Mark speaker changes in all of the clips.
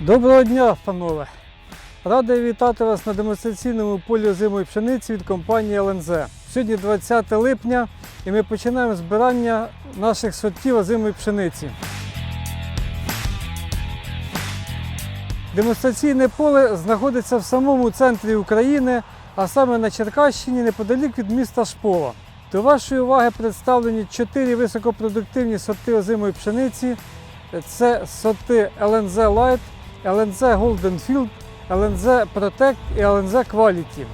Speaker 1: Доброго дня, панове! Радий вітати вас на демонстраційному полі озимої пшениці від компанії ЛНЗ. Сьогодні 20 липня і ми починаємо збирання наших сортів озимої пшениці. Демонстраційне поле знаходиться в самому центрі України, а саме на Черкащині, неподалік від міста Шпола. До вашої уваги представлені чотири високопродуктивні сорти озимої пшениці. Це сорти LNZ Light, LNZ Golden Field, LNZ Protect і LNZ Quality.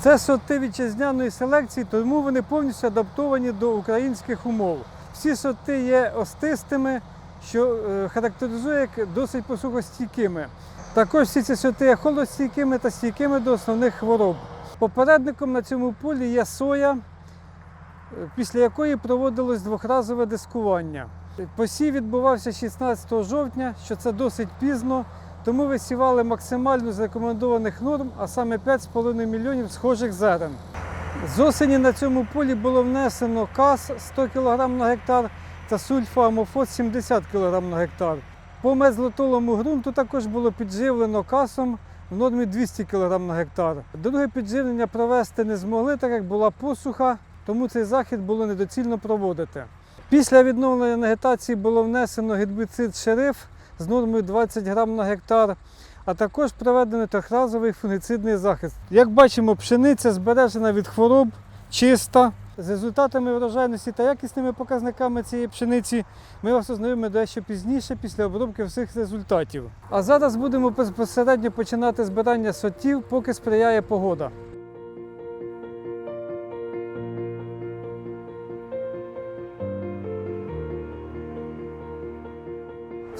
Speaker 1: Це сорти вітчизняної селекції, тому вони повністю адаптовані до українських умов. Всі сорти є остистими, що е, характеризує як досить посухостійкими. Також всі ці сорти є холодстійкими та стійкими до основних хвороб. Попередником на цьому полі є соя, е, після якої проводилось двохразове дискування. Посів відбувався 16 жовтня, що це досить пізно, тому висівали максимально з рекомендованих норм, а саме 5,5 мільйонів схожих зерен. З осені на цьому полі було внесено кас 100 кг на гектар та сульфоамофос 70 кг на гектар. По мезлотолому ґрунту також було підживлено касом в нормі 200 кг на гектар. Друге підживлення провести не змогли, так як була посуха, тому цей захід було недоцільно проводити. Після відновлення вегетації було внесено гербіцид шериф з нормою 20 грам на гектар, а також проведено трьохразовий фунгіцидний захист. Як бачимо, пшениця збережена від хвороб, чиста. З результатами врожайності та якісними показниками цієї пшениці ми вас ознайомимо дещо пізніше після обробки всіх результатів. А зараз будемо безпосередньо починати збирання сортів, поки сприяє погода.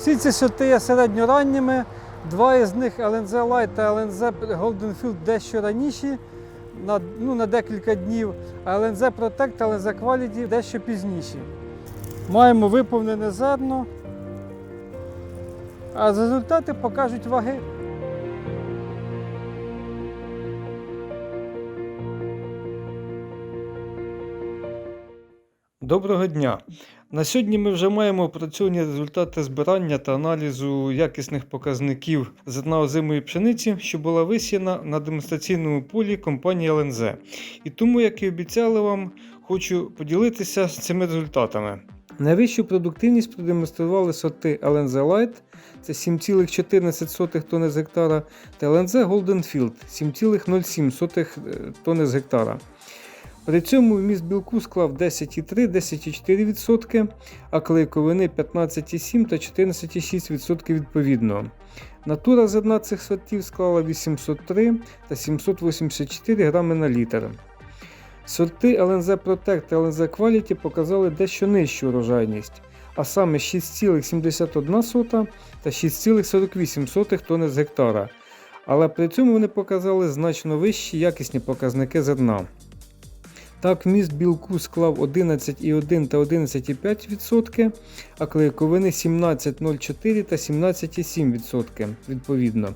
Speaker 1: Всі ці сорти є середньоранніми. Два із них LNZ Light та LNZ Golden Field дещо раніші, на, ну, на декілька днів, а LNZ Protect та LNZ Quality дещо пізніші. Маємо виповнене зерно, а результати покажуть ваги. Доброго дня! На сьогодні ми вже маємо опрацьовані результати збирання та аналізу якісних показників зерна озимої пшениці, що була висіяна на демонстраційному полі компанії ЛНЗ. І тому, як і обіцяли вам, хочу поділитися з цими результатами. Найвищу продуктивність продемонстрували сорти LNZ Light, це 7,14 тонни з гектара, та LNZ Golden Field 7,07 тонни з гектара. При цьому вміст білку склав 10,3-10,4%, а клейковини 15,7 та 14,6% відповідно. Натура зерна цих сортів склала 803 та 784 грами на літр. Сорти LNZ Protect та LNZ Quality показали дещо нижчу урожайність, а саме 6,71 та 6,48 тонни з гектара. Але при цьому вони показали значно вищі якісні показники зерна. Так, вміст білку склав 11,1 та 11,5%, а клейковини 17,04 та 17,7% відповідно.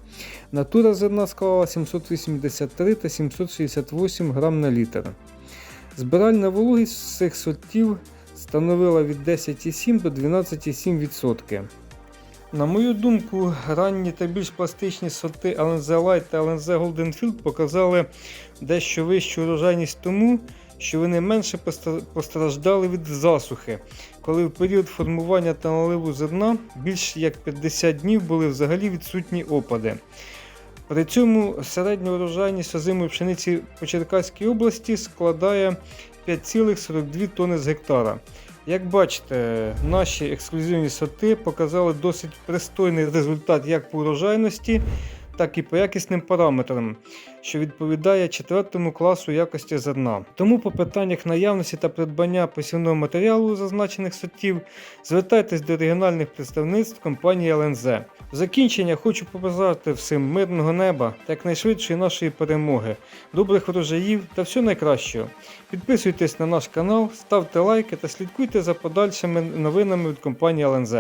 Speaker 1: Натура зерна склала 783 та 768 грам на літр. Збиральна вологість цих сортів становила від 10,7 до 12,7%. На мою думку, ранні та більш пластичні сорти LNZ Light та LNZ Golden Field показали дещо вищу урожайність тому, що вони менше постраждали від засухи, коли в період формування та наливу зерна більш як 50 днів були взагалі відсутні опади. При цьому середня урожайність озимої пшениці по Черкаській області складає 5,42 тонни з гектара. Як бачите, наші ексклюзивні сорти показали досить пристойний результат як по урожайності, так і по якісним параметрам, що відповідає 4 класу якості зерна. Тому по питаннях наявності та придбання посівного матеріалу зазначених сортів звертайтесь до регіональних представництв компанії ЛНЗ. В закінчення хочу побажати всім мирного неба та якнайшвидшої нашої перемоги, добрих врожаїв та всього найкращого. Підписуйтесь на наш канал, ставте лайки та слідкуйте за подальшими новинами від компанії ЛНЗ.